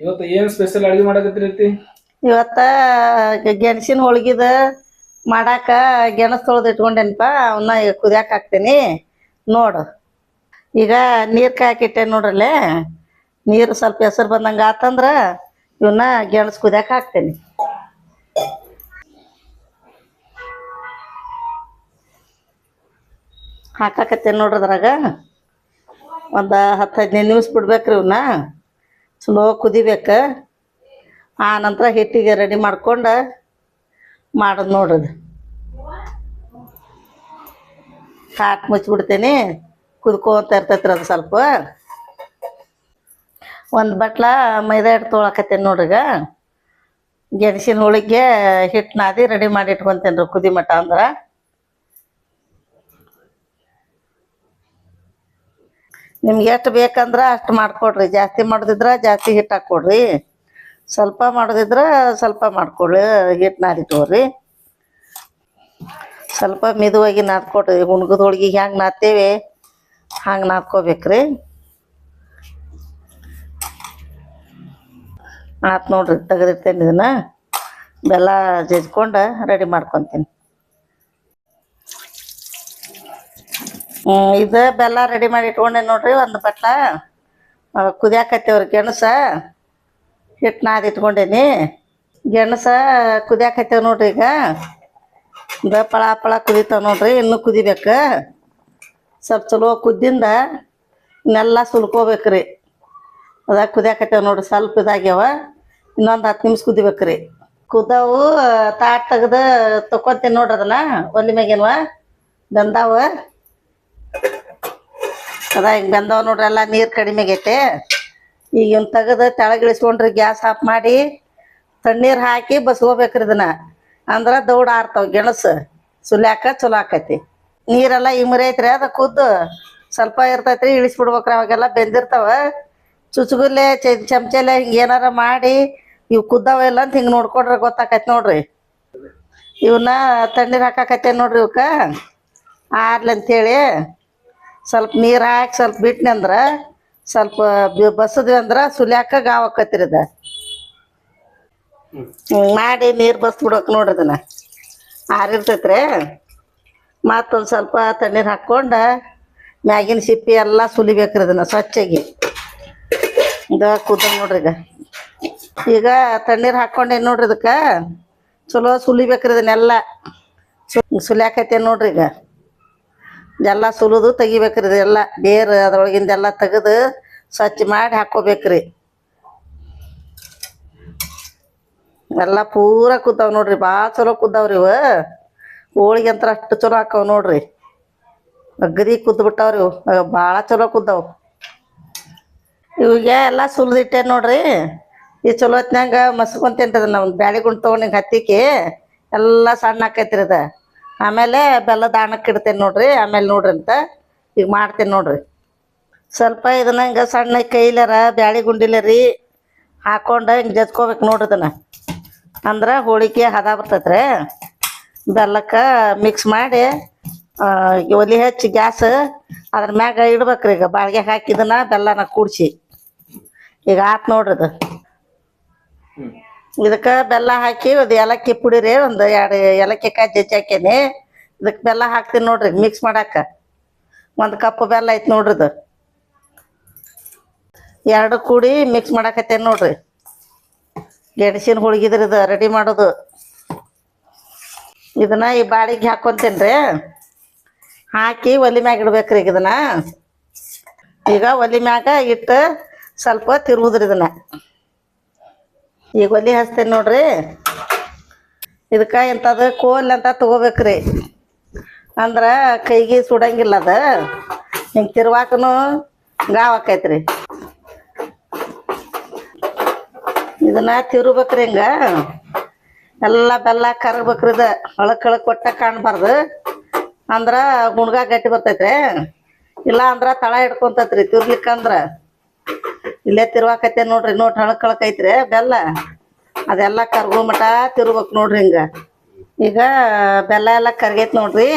ಇವತ್ತು ಏನ್ ಸ್ಪೆಷಲ್ ಅಡಿಗೆ ಮಾಡಕತ್ತಿರೈತಿ ಇವತ್ತ ಗೆಣಸಿನ ಹೋಳ್ಗಿದ ಮಾಡಾಕ ಗೆಣಸ್ ತೊಳ್ದು ಇಟ್ಕೊಂಡೇನಪ್ಪ ಅವನ್ನ ಈಗ ಕುದಿಯಾಕ ಹಾಕ್ತೀನಿ. ನೋಡು, ಈಗ ನೀರ್ ಕಾಕಿಟ್ಟೆ ನೋಡ್ರಲ್ಲೇ, ನೀರು ಸ್ವಲ್ಪ ಹೆಸರು ಬಂದಂಗ ಆತಂದ್ರ ಇವನ್ನ ಗೆಣಸ್ ಕುದಿಯಾಕ ಹಾಕ್ತೇನೆ. ಹಾಕಾಕತ್ತೇನೆ ನೋಡ್ರದ್ರಾಗ. ಒಂದು ಹತ್ತು ಹದಿನೈದು ನಿಮಿಷ ಬಿಡ್ಬೇಕ್ರಿ ಇವನ್ನ ಸ್ಲೋ ಕುದಿಬೇಕು. ಆ ನಂತರ ಹಿಟ್ಟಿಗೆ ರೆಡಿ ಮಾಡ್ಕೊಂಡು ಮಾಡೋದು ನೋಡ್ರದು. ಕಾಟ್ ಮುಚ್ಚಿಬಿಡ್ತೀನಿ. ಕುದ್ಕೋತ ಇರ್ತೈತ್ರಿ ಅದು ಸ್ವಲ್ಪ. ಒಂದು ಬಟ್ಲ ಮೈದಾ ಹಿಟ್ಟು ತೊಳಕತ್ತೇನೆ ನೋಡ್ರಿಗ ಗೆಣಸಿನ ಹೋಳಿಗೆ ಹಿಟ್ಟು ನಾದಿ ರೆಡಿ ಮಾಡಿ ಇಟ್ಕೊಂತೇನೆ ರೀ ಕುದಿ ಮಟ್ಟ ಅಂದ್ರೆ. ನಿಮ್ಗೆ ಎಷ್ಟು ಬೇಕಂದ್ರೆ ಅಷ್ಟು ಮಾಡ್ಕೊಡ್ರಿ. ಜಾಸ್ತಿ ಮಾಡೋದಿದ್ರೆ ಜಾಸ್ತಿ ಹಿಟ್ಟು ಹಾಕ್ಕೊಡ್ರಿ ಸ್ವಲ್ಪ ಮಾಡೋದಿದ್ರೆ ಸ್ವಲ್ಪ ಮಾಡ್ಕೊಳ್ಳಿ ಹಿಟ್ಟು ನಾದಿಟ್ಕೋರಿ ಸ್ವಲ್ಪ ಮಿದುವಾಗಿ ನಾದ್ಕೊಡ್ರಿ. ಹುಣ್ಗದ ಹೋಳಿಗೆ ಹೆಂಗೆ ನಾದ್ತೇವೆ ಹಂಗೆ ನಾದ್ಕೋಬೇಕ್ರಿ. ಆತು ನೋಡ್ರಿ, ತೆಗೆದಿರ್ತೇನೆ ಇದನ್ನ. ಬೆಲ್ಲ ಜಜ್ಕೊಂಡು ರೆಡಿ ಮಾಡ್ಕೊತೀನಿ. ಇದು ಬೆಲ್ಲ ರೆಡಿ ಮಾಡಿ ಇಟ್ಕೊಂಡೆ ನೋಡ್ರಿ ಒಂದು ಬಟ್ಲ ಕುದಿಯಾಕತ್ತೇವ್ರಿ ಗೆಣಸ. ಹಿಟ್ಟು ನಾದಿ ಇಟ್ಕೊಂಡೇನಿ. ಗೆಣಸ ಕುದಿಯಾಕತ್ತೇವ್ ನೋಡ್ರಿ ಈಗ. ಇದು ಪಳ ಪಳ ಕುದಿತಾವ ನೋಡ್ರಿ, ಇನ್ನೂ ಕುದಿಬೇಕು. ಸ್ವಲ್ಪ ಚಲೋ ಕುದ್ದಿಂದ ಇನ್ನೆಲ್ಲ ಸುಲ್ಕೋಬೇಕ್ರಿ. ಅದ ಕುದಿಯಾಕತ್ತೇವ್ ನೋಡ್ರಿ, ಸ್ವಲ್ಪ ಇದಾಗ್ಯಾವ. ಇನ್ನೊಂದು ಹತ್ತು ನಿಮಿಷ ಕುದಿಬೇಕ್ರಿ. ಕುದವು, ತಾಟ್ ತೆಗ್ದು ತಕೊತೀನಿ ನೋಡ್ರಿ ಅದನ್ನ, ಒಲಿ ಮ್ಯಾಗೇನ್ವ. ಬೆಂದಾವ ಅದ ಹಿಂಗೆ ಬೆಂದವ್ ನೋಡ್ರಿ ಎಲ್ಲ ನೀರು ಕಡಿಮೆ ಆಗೈತೆ. ಈಗ ಇವ್ನ ತೆಗೆದು ತೆಳಗ್ ಇಳಿಸ್ಕೊಂಡ್ರಿ ಗ್ಯಾಸ್ ಆಫ್ ಮಾಡಿ ತಣ್ಣೀರು ಹಾಕಿ ಬಸ್ಕೋಬೇಕ್ರಿ ಇದನ್ನ. ಅಂದ್ರೆ ದೌಡ್ ಆರ್ತಾವ ಗೆಣಸು. ಸುಲ್ಯಾಕ ಚಲೋ ಆಕೈತಿ. ನೀರೆಲ್ಲ ಇಮರೈತ್ರಿ ಅದ ಕುದ್ದು ಸ್ವಲ್ಪ ಇರ್ತೈತ್ರಿ ಇಳಿಸ್ಬಿಡ್ಬೇಕ್ರಿ ಅವಾಗೆಲ್ಲ ಬೆಂದಿರ್ತಾವ. ಚುಚುಗುಲ್ಲೆ ಚ ಚಮಚಲೆ ಹಿಂಗೆ ಏನಾರ ಮಾಡಿ ಇವು ಕುದ್ದಾವ ಇಲ್ಲ ಅಂತ ಹಿಂಗೆ ನೋಡ್ಕೊಂಡ್ರೆ ಗೊತ್ತಾಕೈತಿ ನೋಡ್ರಿ. ಇವನ್ನ ತಣ್ಣೀರು ಹಾಕಾಕತ್ತೇನೆ ನೋಡ್ರಿ ಇವಕ್ಕೆ ಆರ್ಲಿ ಅಂತೇಳಿ ಸ್ವಲ್ಪ ನೀರು ಹಾಕಿ ಸ್ವಲ್ಪ ಬಿಟ್ನಿ ಅಂದ್ರೆ ಸ್ವಲ್ಪ ಬಸದ್ವಿ ಅಂದ್ರೆ ಸುಲ್ಯಾಕ ಗಾವ್ ಹಿಂಗ್ ಮಾಡಿ ನೀರು ಬಸ್ಬಿಡ್ಬೇಕು ನೋಡ್ರಿ ಅದನ್ನ. ಆರಿರ್ತೈತ್ರಿ. ಮತ್ತೊಂದು ಸ್ವಲ್ಪ ತಣ್ಣೀರು ಹಾಕ್ಕೊಂಡು ಮ್ಯಾಗಿನ ಸಿಪ್ಪಿ ಎಲ್ಲ ಸುಲಿಬೇಕ್ರಿ ಅದನ್ನ ಸ್ವಚ್ಛಾಗಿ. ಇದು ಕುದ ನೋಡ್ರಿ ಈಗ. ಈಗ ತಣ್ಣೀರು ಹಾಕ್ಕೊಂಡೇನು ನೋಡ್ರಿ ಅದಕ್ಕೆ ಚಲೋ ಸುಲಿಬೇಕ್ರಿ ಇದನ್ನೆಲ್ಲ ಸುಲ್ಯಾಕೈತೆ ನೋಡ್ರಿ ಈಗ. ಎಲ್ಲ ಸುಲಿದು ತೆಗಿಬೇಕ್ರಿ ಇದೆಲ್ಲ. ಬೇರು ಅದ್ರೊಳಗಿಂದೆಲ್ಲ ತೆಗೆದು ಸ್ವಚ್ಛ ಮಾಡಿ ಹಾಕೋಬೇಕ್ರಿ ಎಲ್ಲ ಪೂರ ಕುದ್ದಾವ್ ನೋಡ್ರಿ, ಭಾಳ ಚಲೋ ಕುದ್ದಾವ್ರಿ ಇವ. ಹೋಳಿಗೆ ಅಂತ ಅಷ್ಟು ಚಲೋ ಹಾಕವ್ ನೋಡ್ರಿ. ಅಗದಿ ಕುದ್ದು ಬಿಟ್ಟಾವ್ರಿ ಇವು. ಭಾಳ ಚಲೋ ಕುದ್ದಾವ್. ಇವಿಗೆ ಎಲ್ಲ ಸುಲಿದಿಟ್ಟೆ ನೋಡ್ರಿ. ಈ ಚಲೋ ಹೊತ್ನಾಗ ಮಸ್ಕೊಂತೇನ್ರಿ ಅದನ್ನ ಒಂದು ಬ್ಯಾಳಿ ಗುಂಡ್ ತೊಗೊಂಡು ಹಿಂಗೆ ಹತ್ತಿಕ್ಕೆ, ಎಲ್ಲ ಸಣ್ಣ ಹಾಕೈತ್ರಿ ಅದ. ಆಮೇಲೆ ಬೆಲ್ಲದ ದಾಣಕ್ಕೆ ಇಡ್ತೇನೆ ನೋಡ್ರಿ, ಆಮೇಲೆ ನೋಡ್ರಿ ಅಂತ. ಈಗ ಮಾಡ್ತೇನೆ ನೋಡ್ರಿ. ಸ್ವಲ್ಪ ಇದನ್ನ ಹಿಂಗೆ ಸಣ್ಣ ಕೈಲರ ಬ್ಯಾಳಿ ಗುಂಡಿಲರಿ ಹಾಕೊಂಡು ಹಿಂಗೆ ಜಜ್ಕೋಬೇಕು ನೋಡ್ರಿ ಇದನ್ನ. ಅಂದ್ರೆ ಹೋಳಿಗೆ ಹದ ಬರ್ತೈತ್ರಿ. ಬೆಲ್ಲಕ್ಕೆ ಮಿಕ್ಸ್ ಮಾಡಿ ಒಲಿ ಹಚ್ಚಿ ಗ್ಯಾಸ್ ಅದ್ರ ಮ್ಯಾಗ ಇಡ್ಬೇಕ್ರಿ ಈಗ. ಬಾಳ್ಗೆ ಹಾಕಿದನ್ನ ಬೆಲ್ಲನ ಕೂಡ್ಸಿ. ಈಗ ಆತ್ ನೋಡ್ರಿ ಇದು. ಇದಕ್ಕೆ ಬೆಲ್ಲ ಹಾಕಿ ಒಂದು ಏಲಕ್ಕಿ ಪುಡಿ ರೀ ಒಂದು ಎರಡು ಏಲಕ್ಕಿ ಕಾಯಿ ಜಜ್ಜಿ ಹಾಕೇನಿ. ಇದಕ್ಕೆ ಬೆಲ್ಲ ಹಾಕ್ತೀನಿ ನೋಡ್ರಿ ಮಿಕ್ಸ್ ಮಾಡಾಕ. ಒಂದು ಕಪ್ ಬೆಲ್ಲ ಐತಿ ನೋಡ್ರಿ ಇದು. ಎರಡು ಕೂಡಿ ಮಿಕ್ಸ್ ಮಾಡಾಕತ್ತೇನೆ ನೋಡ್ರಿ. ಗೆಣಸಿನ ಹುಳ್ಗಿದ್ರಿ ಇದು ರೆಡಿ ಮಾಡೋದು. ಇದನ್ನ ಈ ಬಾಳಿಗೆ ಹಾಕ್ಕೊಂತೇನೆ ರೀ ಹಾಕಿ ಒಲಿ ಮ್ಯಾಗ ಇಡ್ಬೇಕ್ರಿ ಇದನ್ನ. ಈಗ ಒಲಿ ಮ್ಯಾಗ ಇಟ್ಟು ಸ್ವಲ್ಪ ತಿರುವುದ್ರಿ ಇದನ್ನ. ಈಗ ಒಲಿ ಹಚ್ತೇನೆ ನೋಡ್ರಿ. ಇದಕ್ಕೆ ಇಂಥದ್ದು ಕೋಲ್ ಅಂತ ತಗೋಬೇಕ್ರಿ. ಅಂದ್ರೆ ಕೈಗೆ ಸುಡಂಗಿಲ್ಲ ಅದ. ಹಿಂಗೆ ತಿರ್ವಾಕನು ಗಾವ್ ಆಕೈತ್ರಿ. ಇದನ್ನ ತಿರುಬೇಕ್ರಿ ಹಿಂಗ. ಎಲ್ಲ ಬೆಲ್ಲ ಕರಗ್ಬೇಕ್ರಿ ಇದು. ಹಳಕ್ ಕೊಟ್ಟ ಕಾಣಬಾರ್ದು. ಅಂದ್ರ ಗುಣ್ಗ ಗಟ್ಟಿ ಬರ್ತೈತ್ರಿ. ಇಲ್ಲ ಅಂದ್ರ ತಳ ಹಿಡ್ಕೊಂತೈತ್ರಿ ತಿರ್ಲಿಕ್ಕಂದ್ರ. ಇಲ್ಲೇ ತಿರ್ವಾಕೈತೆ ನೋಡ್ರಿ, ನೋಟ್ ಹಳಕ್ ಹಳಕ್ ಐತ್ರಿ ಬೆಲ್ಲ. ಅದೆಲ್ಲ ಕರ್ಗೋ ಮಟ ತಿರ್ಬೇಕು ನೋಡ್ರಿ ಹಿಂಗ. ಈಗ ಬೆಲ್ಲ ಎಲ್ಲ ಕರ್ಗೈತ್ ನೋಡ್ರಿ.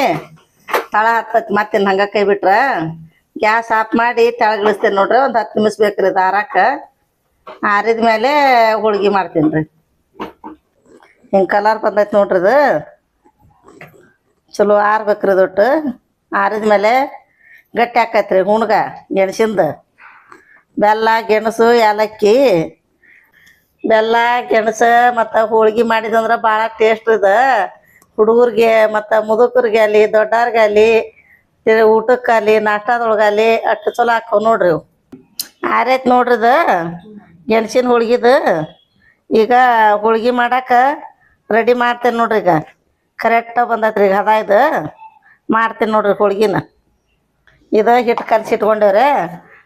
ತಳ ಹತ್ತೈತಿ ಮತ್ತಿನ್ ಹಂಗ ಕೈ ಬಿಟ್ರ. ಗ್ಯಾಸ್ ಆಫ್ ಮಾಡಿ ತೆಳಗಿಳಿಸ್ತೇನೆ ನೋಡ್ರಿ, ಒಂದು ಹತ್ತು ನಿಮಿಷ ಬೇಕ್ರಿ ಇದು ಆರಿದ ಮೇಲೆ ಹೋಳ್ಗಿ ಮಾಡ್ತೀನಿ ರೀ. ಹಿಂಗೆ ಕಲರ್ ಬಂದೈತೆ ನೋಡ್ರಿ ಇದು ಚಲೋ ಆರ್ಬೇಕ್ರಿ ದೊಟ್ಟು. ಆರಿದ ಮೇಲೆ ಗಟ್ಟಿ ಆಕೈತ್ರಿ ಹುಣ್ಗ, ಗೆಣಸಿಂದ. ಬೆಲ್ಲ, ಗೆಣಸು, ಏಲಕ್ಕಿ. ಬೆಲ್ಲ, ಗೆಣಸು ಮತ್ತು ಹೋಳ್ಗೆ ಮಾಡಿದಂದ್ರೆ ಭಾಳ ಟೇಸ್ಟ್ ಇದೆ. ಹುಡುಗರಿಗೆ ಮತ್ತು ಮುದುಕರಿಗೆ ಅಲ್ಲಿ ದೊಡ್ಡವ್ರಿಗೆ ಅಲ್ಲಿ ಊಟಕ್ಕಾಗಲಿ ನಾಷ್ಟಾದೊಳಗಾಲಿ ಅಷ್ಟು ಚಲೋ ಹಾಕವ್ ನೋಡ್ರಿ ಆರೈತೆ ನೋಡ್ರಿ ಇದು. ಗೆಣಸಿನ ಹೋಳ್ಗಿದು. ಈಗ ಹೋಳ್ಗೆ ಮಾಡಕ್ಕೆ ರೆಡಿ ಮಾಡ್ತೇನೆ ನೋಡ್ರಿ ಈಗ. ಕರೆಕ್ಟಾಗಿ ಬಂದೈತ್ರಿ ಈಗ ಹದ ಇದು. ಮಾಡ್ತೀನಿ ನೋಡ್ರಿ ಹೋಳ್ಗಿನ. ಇದು ಹಿಟ್ಟು ಕಲಸಿಟ್ಕೊಂಡೇವ್ರೆ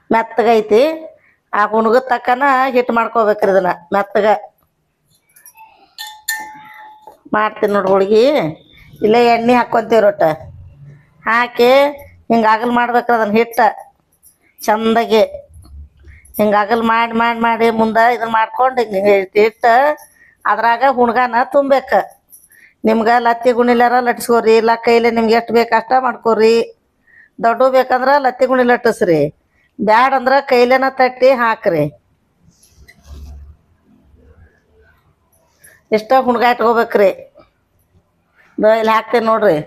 ಮೆತ್ತಗೈತಿ ಆ ಕುಣಗ ತಕ್ಕನ ಹಿಟ್ಟು ಮಾಡ್ಕೋಬೇಕ್ರಿ ಇದನ್ನ, ಮೆತ್ತಗ. ಮಾಡ್ತೀನಿ ನೋಡ್ರಿ ಹುಡುಗಿ. ಇಲ್ಲೇ ಎಣ್ಣೆ ಹಾಕ್ಕೊಂತೀವಿ ರೊಟ್ಟ. ಹಾಕಿ ಹಿಂಗೆ ಅಗಲ್ ಮಾಡ್ಬೇಕ್ರಿ ಅದನ್ನ ಹಿಟ್ಟು. ಚಂದಾಗಿ. ಹಿಂಗೆ ಅಗಲ್ ಮಾಡಿ ಮಾಡಿ ಮಾಡಿ ಮುಂದೆ ಇದನ್ನ ಮಾಡ್ಕೊಂಡು ಹಿಂಗೆ ಹಿಟ್ಟು ಅದ್ರಾಗ ಹುಣ್ಗಾನ ತುಂಬೇಕ ನಿಮ್ಗೆ ಲತ್ತಿ ಗುಣಿಲಾರ ಲಟ್ಸ್ಕೋರಿ ಇಲ್ಲ ಕೈಲಿ ನಿಮ್ಗೆ ಎಷ್ಟು ಬೇಕು ಅಷ್ಟ ಮಾಡ್ಕೋರಿ. ದೊಡ್ಡ ಬೇಕಂದ್ರೆ ಲತ್ತಿ ಗುಣಿ ಲಟ್ಟಿಸ್ರಿ. ಬ್ಯಾಡ ಅಂದ್ರ ಕೈಲೇನ ತಟ್ಟಿ ಹಾಕ್ರಿ. ಎಷ್ಟ ಹುಣ್ಗ ಇಟ್ಕೋಬೇಕ್ರಿ. ಇಲ್ಲಿ ಹಾಕ್ತೇನೆ ನೋಡ್ರಿ.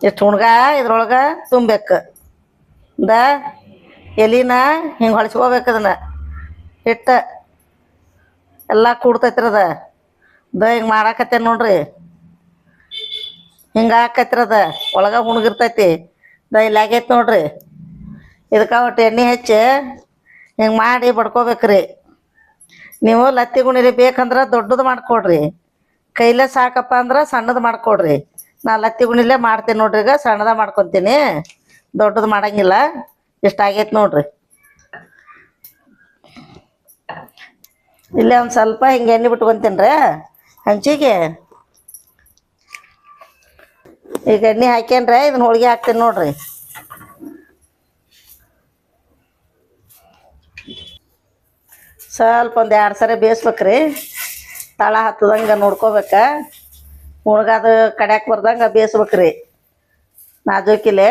ಎಷ್ಟು ಹುಣ್ಗ ಇದ್ರೊಳಗೆ ತುಂಬಬೇಕು ದ, ಎಲಿನ ಹಿಂಗೆ ಹೊಳ್ಸ್ಕೋಬೇಕು ಅದನ್ನ. ಹಿಟ್ಟ ಎಲ್ಲ ಕೂಡ್ತೈತ್ರದ ದ ಹಿಂಗೆ ಮಾಡಾಕತ್ತೇನೆ ನೋಡ್ರಿ. ಹಿಂಗೆ ಹಾಕೈತ್ರಿ ಅದ. ಒಳಗೆ ಹುಣ್ಗಿರ್ತೈತಿ. ದ, ಇಲ್ಲಿ ಆಗೈತೆ ನೋಡ್ರಿ. ಇದಕ್ಕೆ ಒಟ್ಟು ಎಣ್ಣೆ ಹೆಚ್ಚಿ, ಹಿಂಗೆ ಮಾಡಿ ಬಡ್ಕೋಬೇಕ್ರಿ. ನೀವು ಲತ್ತಿ ಗುಣಿರಿ ಬೇಕಂದ್ರೆ ದೊಡ್ಡದು ಮಾಡ್ಕೊಡ್ರಿ. ಕೈಲೇ ಸಾಕಪ್ಪ ಅಂದ್ರೆ ಸಣ್ಣದು ಮಾಡ್ಕೊಡ್ರಿ. ನಾ ಲತ್ತಿ ಗುಣಿಲೇ ಮಾಡ್ತೀನಿ ನೋಡ್ರಿ ಈಗ, ಸಣ್ಣದ ಮಾಡ್ಕೊತೀನಿ. ದೊಡ್ಡದು ಮಾಡಂಗಿಲ್ಲ, ಇಷ್ಟ ಆಗೈತೆ ನೋಡ್ರಿ. ಇಲ್ಲೇ ಒಂದು ಸ್ವಲ್ಪ ಹಿಂಗೆ ಎಣ್ಣೆ ಬಿಟ್ಕೊಂತೀನಿ ರೀ ಹಂಚಿಗೆ. ಈಗ ಎಣ್ಣೆ ಹಾಕ್ಯನ್ರೆ ಇದನ್ನ ಹೋಳಿಗೆ ಹಾಕ್ತೀನಿ ನೋಡ್ರಿ. ಸ್ವಲ್ಪ ಒಂದು ಎರಡು ಸರಿ ಬೇಯಿಸ್ಬೇಕ್ರಿ. ತಳ ಹತ್ತದಂಗೆ ನೋಡ್ಕೋಬೇಕ. ಮುಳುಗಾದ ಕಡ್ಯಾಕೆ ಬರ್ದಂಗೆ ಬೇಯಿಸ್ಬೇಕ್ರಿ. ನಾಜೂಕಿಲೆ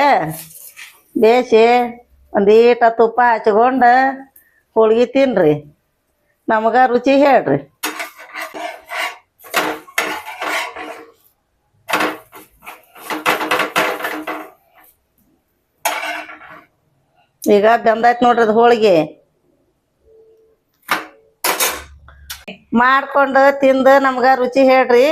ಬೇಯಿಸಿ ಒಂದೀಟ ತುಪ್ಪ ಹಚ್ಕೊಂಡು ಹೋಳ್ಗೆ ತಿನ್ರಿ. ನಮಗೆ ರುಚಿ ಹೇಳ್ರಿ. ಈಗ ಬೆಂದಾಯ್ತು ನೋಡ್ರಿ ಅದು ಹೋಳಿಗೆ. ಮಾಡ್ಕೊಂಡು ತಿಂದು ನಮ್ಗ ರುಚಿ ಹೇಳ್ರಿ.